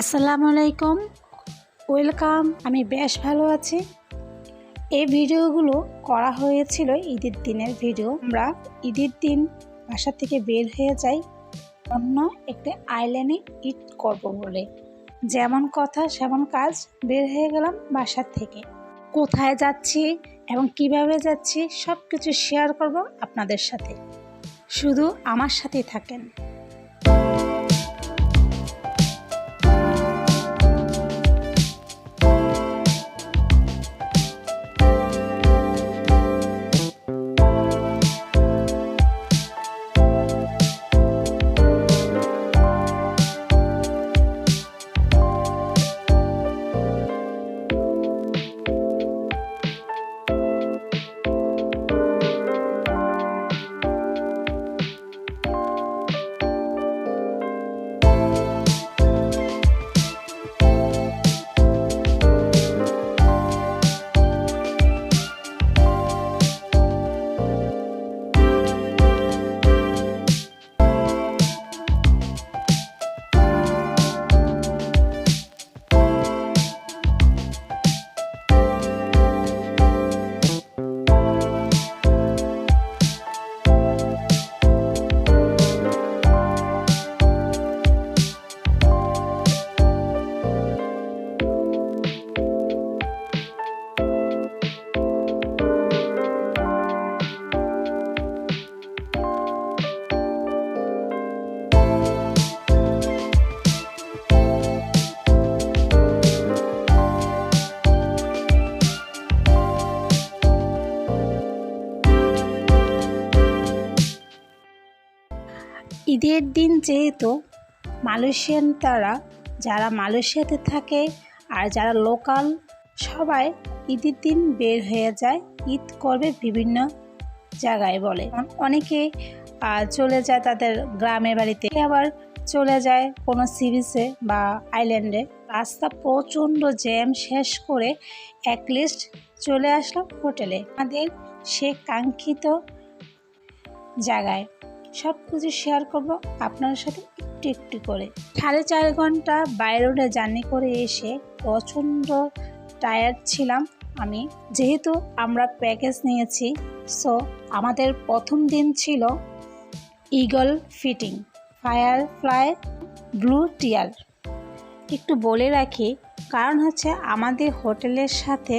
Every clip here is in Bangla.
আসসালামু আলাইকুম। ওয়েলকাম। আমি বেশ ভালো আছি। এই ভিডিওগুলো করা হয়েছিল ঈদের দিনের ভিডিও। আমরা ঈদের দিন বাসা থেকে বের হয়ে যাই। অন্য একটি আইল্যান্ডে ঈদ করব বলে। যেমন কথা, সেমন কাজ বের হয়ে গেলাম বাসার থেকে। কোথায় যাচ্ছি এবং কীভাবে যাচ্ছি সব কিছু শেয়ার করব আপনাদের সাথে। শুধু আমার সাথেই থাকেন। ঈদের দিন যেহেতু মালয়েশিয়ান তারা, যারা মালয়েশিয়াতে থাকে আর যারা লোকাল, সবাই ঈদের দিন বের হয়ে যায়, ঈদ করবে বিভিন্ন জায়গায় বলে। অনেকে চলে যায় তাদের গ্রামের বাড়িতে আবার চলে যায় কোনো সি বিচে বা আইল্যান্ডে। রাস্তা প্রচণ্ড জ্যাম শেষ করে অ্যাটলিস্ট চলে আসলাম হোটেলে। আমাদের সে কাঙ্ক্ষিত জায়গায়। সব কিছু শেয়ার করব আপনার সাথে একটু একটু করে। সাড়ে চার ঘণ্টা বাইরে রোডে জার্নি করে এসে প্রচণ্ড টায়ার্ড ছিলাম আমি। যেহেতু আমরা প্যাকেজ নিয়েছি সো আমাদের প্রথম দিন ছিল eagle fitting fire fly blue tear একটু বলে রাখি, কারণ হচ্ছে আমাদের হোটেলের সাথে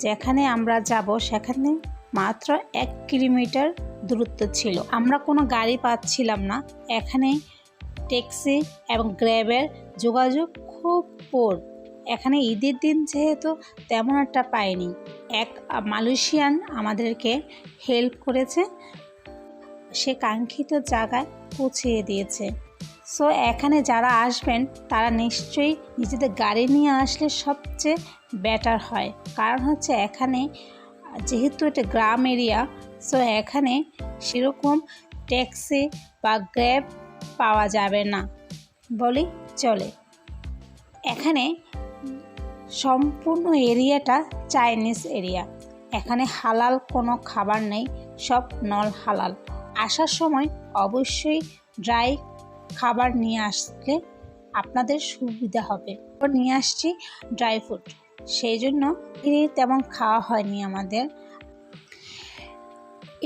যেখানে আমরা যাব সেখানে মাত্র এক কিলোমিটার দূরত্ব ছিল। আমরা কোনো গাড়ি পাচ্ছিলাম না। এখানে ট্যাক্সি এবং গ্র্যাবের যোগাযোগ খুব পোর। এখানে ঈদের দিন যেহেতু তেমন একটা পাইনি। এক মালয়েশিয়ান আমাদেরকে হেল্প করেছে। সে কাঙ্ক্ষিত জায়গায় পৌঁছিয়ে দিয়েছে। সো, এখানে যারা আসবেন, তারা নিশ্চয়ই নিজেদের গাড়ি নিয়ে আসলে সবচেয়ে বেটার হয়। কারণ হচ্ছে এখানে যেহেতু এটা গ্রাম এরিয়া সো এখানে সেরকম ট্যাক্সি বা গ্র্যাব পাওয়া যাবে না। বলি, চলে। এখানে সম্পূর্ণ এরিয়াটা চাইনিজ এরিয়া। এখানে হালাল কোনো খাবার নেই, সব নল হালাল। আসার সময় অবশ্যই ড্রাই খাবার নিয়ে আসলে আপনাদের সুবিধা হবে। নিয়ে আসছি ড্রাই ফ্রুট। সেই জন্য তেমন খাওয়া হয়নি আমাদের।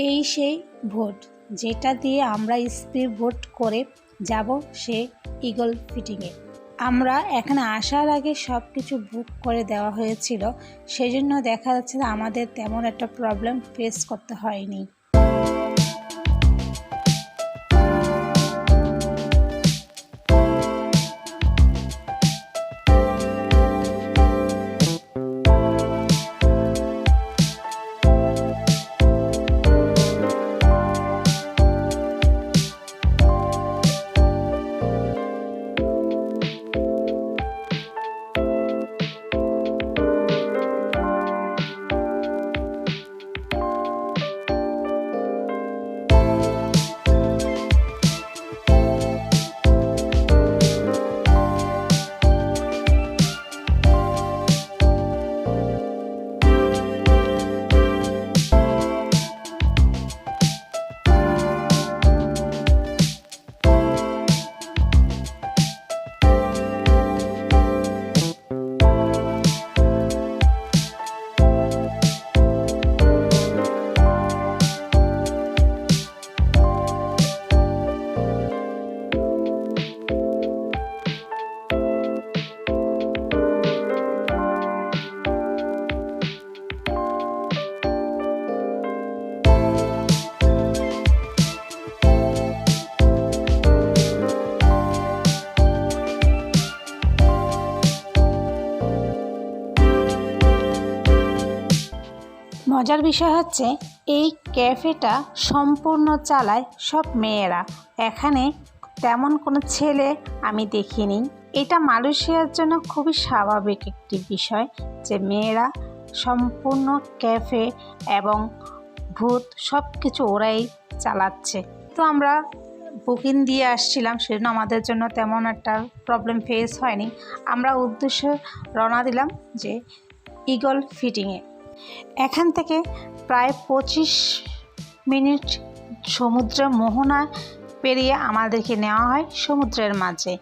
এই সেই ভোট, যেটা দিয়ে আমরা স্পিড ভোট করে যাব সে ইগল ফিটিংয়ে। আমরা এখানে আসার আগে সব কিছু বুক করে দেওয়া হয়েছিল সেই জন্য দেখা যাচ্ছে আমাদের তেমন একটা প্রবলেম ফেস করতে হয়নি। মজার বিষয় হচ্ছে, এই ক্যাফেটা সম্পূর্ণ চালায় সব মেয়েরা। এখানে তেমন কোনো ছেলে আমি দেখিনি। এটা মালয়েশিয়ার জন্য খুবই স্বাভাবিক একটি বিষয় যে মেয়েরা সম্পূর্ণ ক্যাফে এবং ভূত সব কিছু ওরাই চালাচ্ছে। তো আমরা বুকিং দিয়ে আসছিলাম, সেজন্য আমাদের জন্য তেমন একটা প্রবলেম ফেস হয়নি। আমরা উদ্দেশ্য রওনা দিলাম যে ইগল ফিটিংয়ে এখান থেকে প্রায় পঁচিশ মিনিট সমুদ্র মোহনা পেরিয়ে আমাদেরকে নেওয়া হয় সমুদ্রের মাঝে।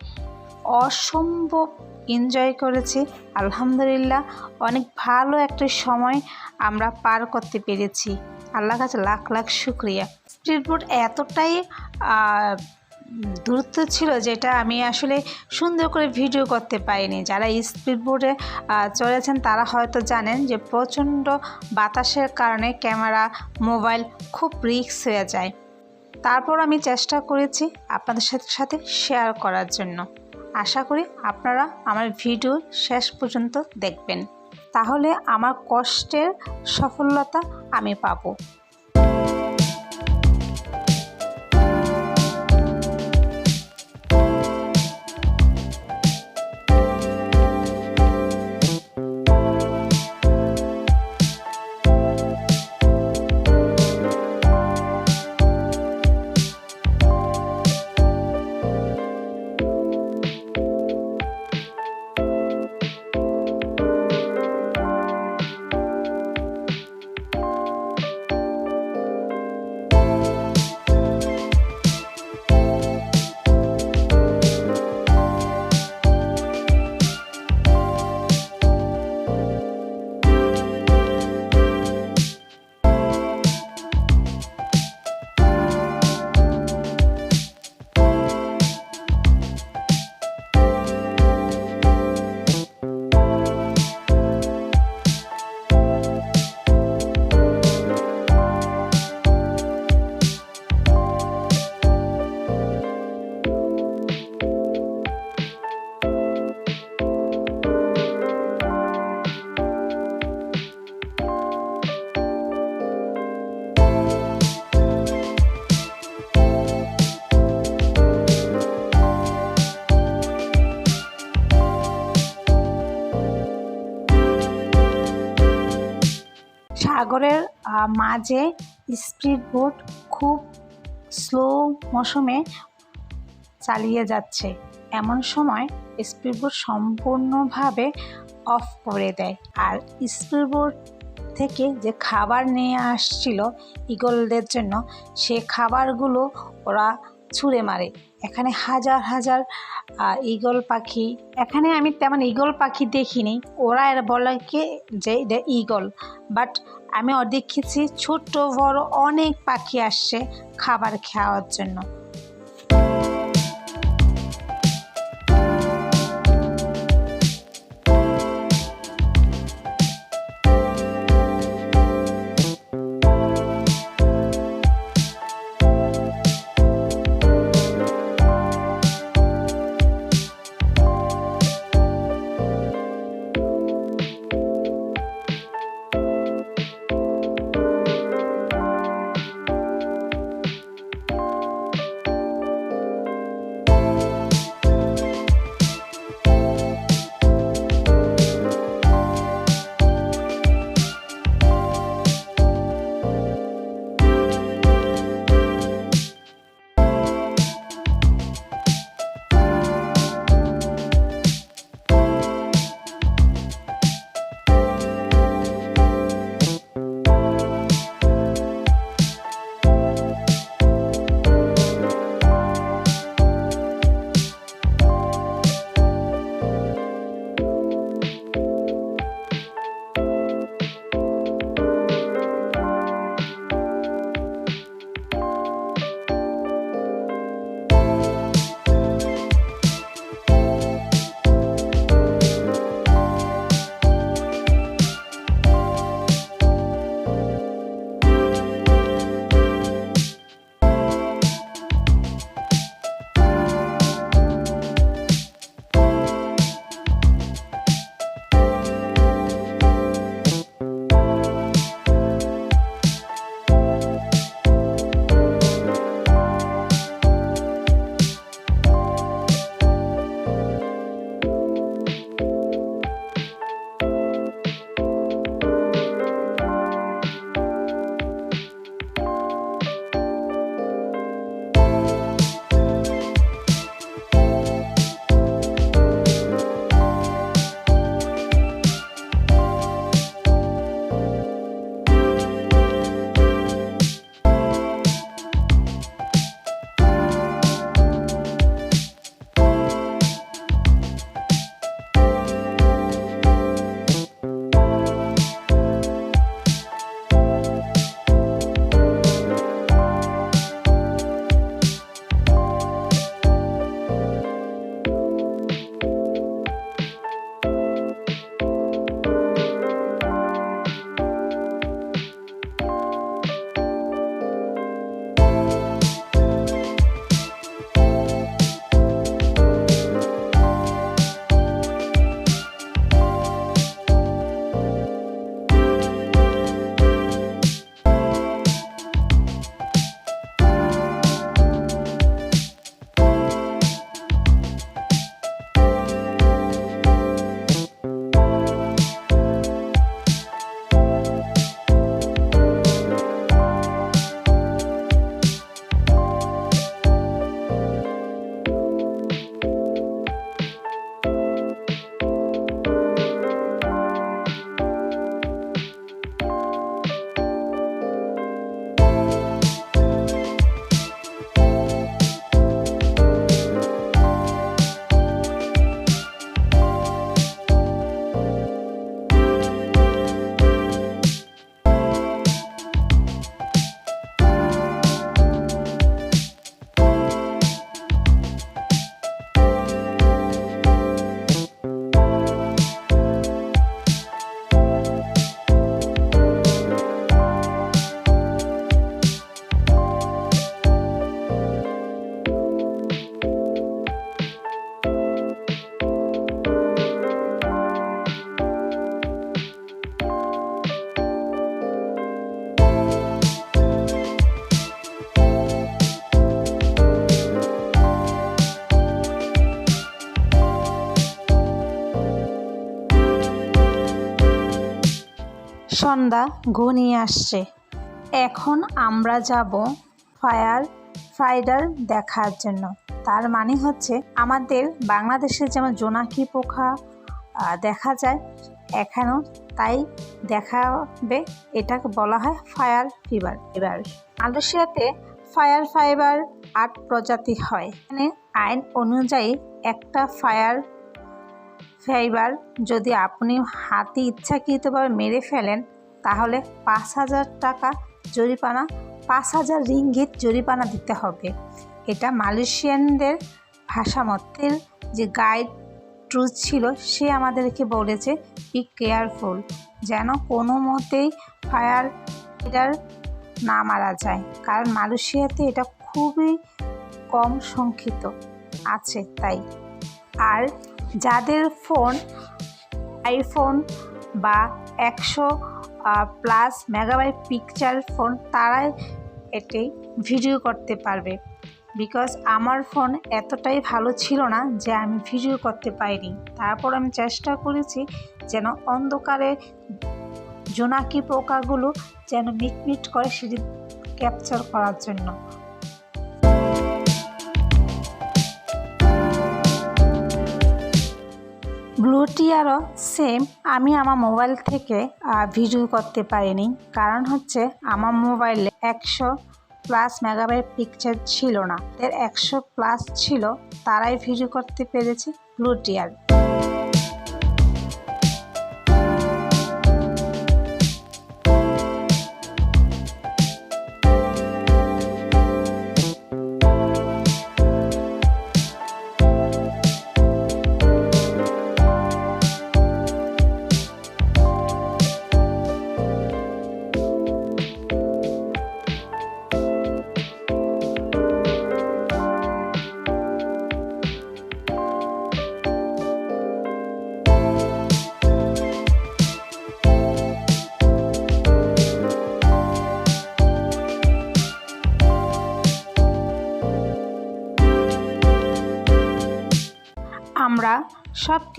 অসম্ভব এনজয় করেছি। আলহামদুলিল্লাহ, অনেক ভালো একটা সময় আমরা পার করতে পেরেছি। আল্লাহ কাছে লাখ লাখ শুক্রিয়া। স্পিড বোট এতটাই দূরত্ব ছিল যেটা আমি আসলে সুন্দর করে ভিডিও করতে পারিনি। যারা স্পিড বোর্ডে চলেছেন তারা হয়তো জানেন যে প্রচণ্ড বাতাসের কারণে ক্যামেরা, মোবাইল খুব রিক্স হয়ে যায়। তারপর আমি চেষ্টা করেছি আপনাদের সাথে সাথে শেয়ার করার জন্য। আশা করি আপনারা আমার ভিডিও শেষ পর্যন্ত দেখবেন। তাহলে আমার কষ্টের সফলতা আমি পাবো। মাঝে স্পিড বোট খুব স্লো মৌসুমে চালিয়ে যাচ্ছে। এমন সময় স্পিড বোট সম্পূর্ণভাবে অফ করে দেয় আর স্পিড বোট থেকে যে খাবার নিয়ে আসছিল ইগলদের জন্য, সে খাবারগুলো ওরা ছুঁড়ে মারে। এখানে হাজার হাজার ইগল পাখি। এখানে আমি তেমন ইগল পাখি দেখিনি। ওরা এর বলে কি যে এটা ইগল বাট আমি দেখেছি ছোট্ট বড় অনেক পাখি আসছে খাবার খাওয়ার জন্য। সন্ধ্যা ঘনিয়ে আসছে। এখন আমরা যাব ফায়ার ফাইডার দেখার জন্য। তার মানে হচ্ছে আমাদের বাংলাদেশে যেমন জোনাকি আহ, দেখা যায় এখানেও তাই দেখাবে। এটাকে বলা হয় ফায়ার ফিভার। এবার মালয়েশিয়াতে ফায়ার ফাইবার আট প্রজাতি হয়। এখানে আইন অনুযায়ী একটা ফায়ার ফাইবার যদি আপনি হাতে ইচ্ছাকৃতভাবে মেরে ফেলেন তাহলে পাঁচ হাজার টাকা জরিমানা, পাঁচ হাজার রিঙ্গিত জরিমানা দিতে হবে। এটা মালয়েশিয়ানদের ভাষামতের যে গাইড ট্রুথ ছিল, সে আমাদেরকে বলেছে বি কেয়ারফুল যেন কোনো মতেই ফায়ার ফাইটার না মারা যায়। কারণ মালয়েশিয়াতে এটা খুবই কম সংখ্যিত আছে, তাই। আর যাদের ফোন আইফোন বা একশো প্লাস মেগাবাইট পিকচার ফোন তারাই এটি ভিডিও করতে পারবে। বিকজ আমার ফোন এতটাই ভালো ছিল না যে আমি ভিডিও করতে পারিনি। তারপর আমি চেষ্টা করেছি যেন অন্ধকারে জোনাকি পোকাগুলো যেন মিটমিট করে সেটি ক্যাপচার করার জন্য। ব্লুটিয়ারও সেম আমি আমার মোবাইল থেকে ভিডিও করতে পারিনি। কারণ হচ্ছে আমার মোবাইলে একশো প্লাস মেগাবাইট পিকচার ছিল না। এর একশো প্লাস ছিল, তারাই ভিডিও করতে পেরেছে ব্লুটিয়ার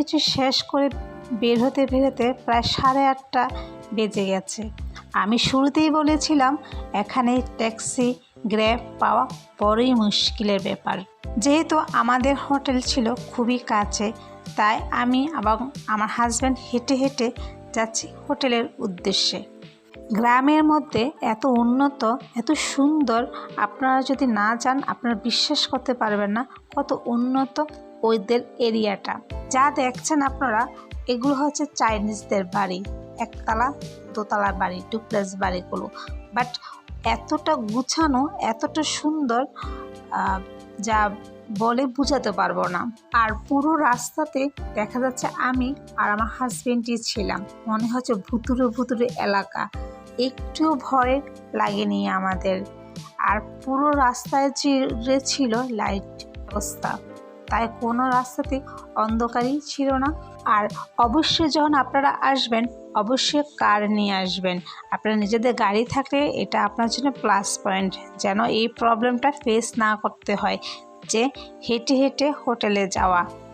কিছু শেষ করে বের হতে বেরোতে প্রায় সাড়ে আটটা বেজে গেছে। আমি শুরুতেই বলেছিলাম, এখানে ট্যাক্সি, গ্র্যাব পাওয়া বড়ই মুশকিলের ব্যাপার। যেহেতু আমাদের হোটেল ছিল খুবই কাছে, তাই আমি এবং আমার হাজব্যান্ড হেঁটে হেঁটে যাচ্ছি হোটেলের উদ্দেশ্যে। গ্রামের মধ্যে এত উন্নত, এত সুন্দর, আপনারা যদি না যান, আপনারা বিশ্বাস করতে পারবেন না কত উন্নত ওইদের এরিয়াটা। যা দেখছেন আপনারা, এগুলো হচ্ছে চাইনিজদের বাড়ি। একতলা দোতলা বাড়ি, ডুপ্লেক্স বাড়িগুলো। বাট এতটা গুছানো, এতটা সুন্দর যা বলে বোঝাতে পারব না। আর পুরো রাস্তাতে দেখা যাচ্ছে আমি আর আমার হাজবেন্ডই ছিলাম। মনে হচ্ছে ভুতুরে ভুতুরে এলাকা। একটুও ভয় লাগেনি আমাদের। আর পুরো রাস্তায় যে ছিল, লাইট ব্যবস্থা তাই কোনো রাস্তাতে অন্ধকারই ছিল না। আর অবশ্যই যখন আপনারা আসবেন, অবশ্যই কার নিয়ে আসবেন? আপনারা নিজেদের গাড়ি থাকলে এটা আপনার জন্য প্লাস পয়েন্ট যেন এই প্রবলেমটা ফেস না করতে হয়। যে হেঁটে হেঁটে হোটেলে যাওয়া।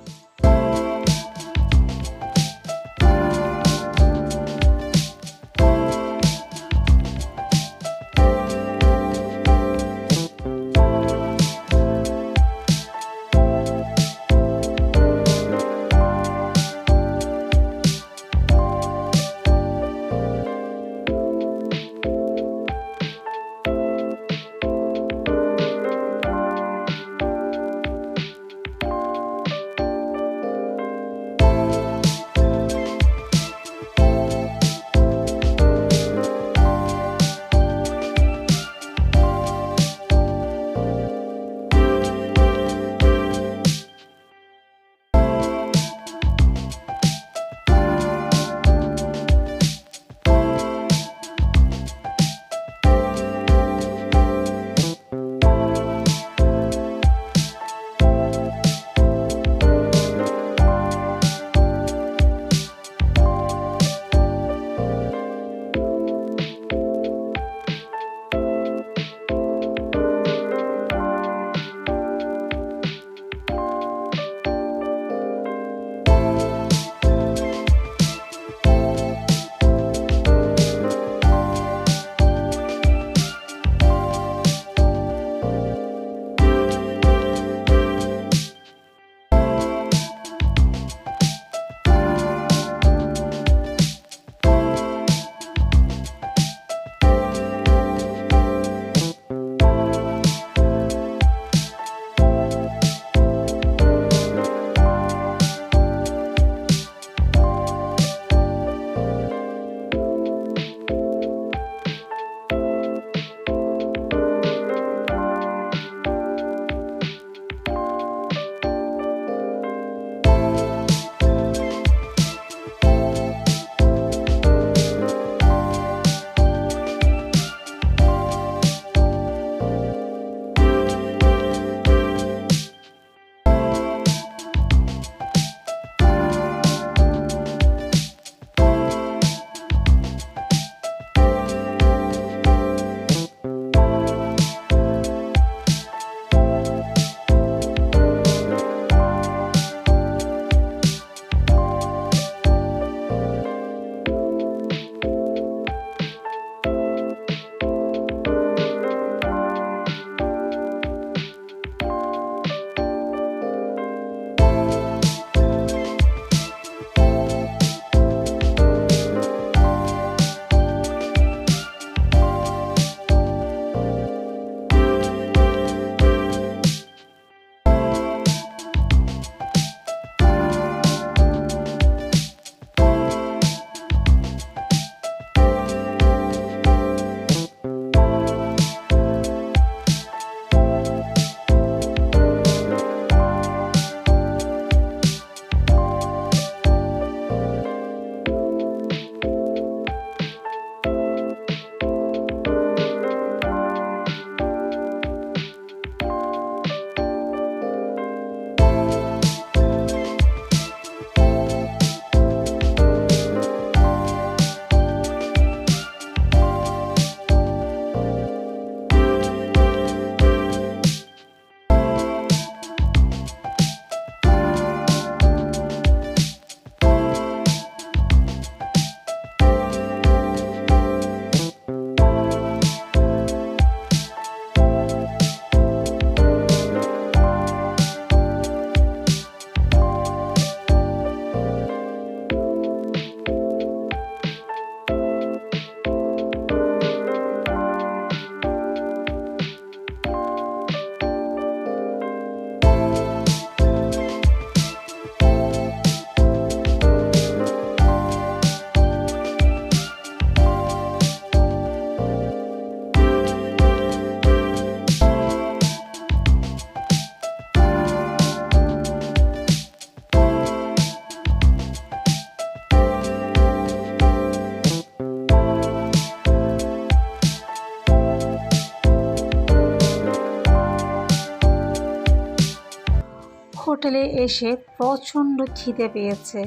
এসে প্রচণ্ড খিদে পেয়েছে।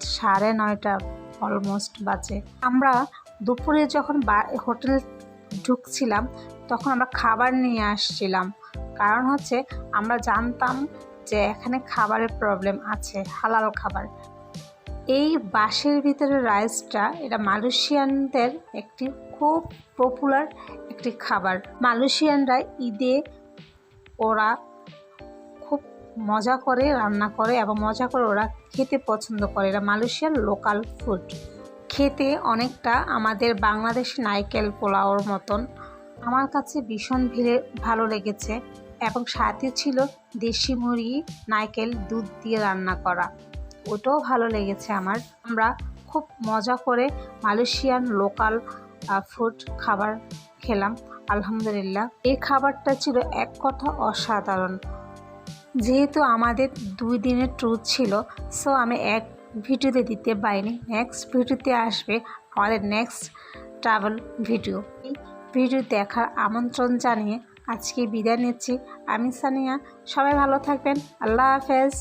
সাড়ে নয়টা অলমোস্ট বাজে। আমরা দুপুরে যখন হোটেল ঢুকছিলাম, তখন আমরা খাবার নিয়ে আসছিলাম। কারণ হচ্ছে আমরা জানতাম যে এখানে খাবারের প্রবলেম আছে, হালাল খাবার। এই বাঁশের ভিতরে রাইসটা এটা মালয়েশিয়ানদের একটি খুব পপুলার একটি খাবার। মালয়েশিয়ানরা ঈদে ওরা মজা করে, রান্না করে এবং মজা করে ওরা খেতে পছন্দ করে। এটা মালয়েশিয়ার লোকাল ফুড খেতে অনেকটা আমাদের বাংলাদেশি নাইকেল পোলাওর মতন। আমার কাছে ভীষণ ভিড়ে ভালো লেগেছে এবং সাথে ছিল দেশি মুরগি নাইকেল দুধ দিয়ে রান্না করা। ওটাও ভালো লেগেছে আমার। আমরা খুব মজা করে মালয়েশিয়ান লোকাল ফুড খাবার খেলাম, আলহামদুলিল্লাহ। এই খাবারটা ছিল এক কথা অসাধারণ। যেহেতু আমাদের দুই দিনের ট্যুর ছিল সো আমি এক ভিডিওতে দিতে পারিনি। নেক্সট ভিডিওতে আসবে আমাদের নেক্সট ট্রাভেল ভিডিও এই ভিডিও দেখার আমন্ত্রণ জানিয়ে আজকে বিদায় নিচ্ছি। আমি সানিয়া, সবাই ভালো থাকবেন। আল্লাহ হাফেজ।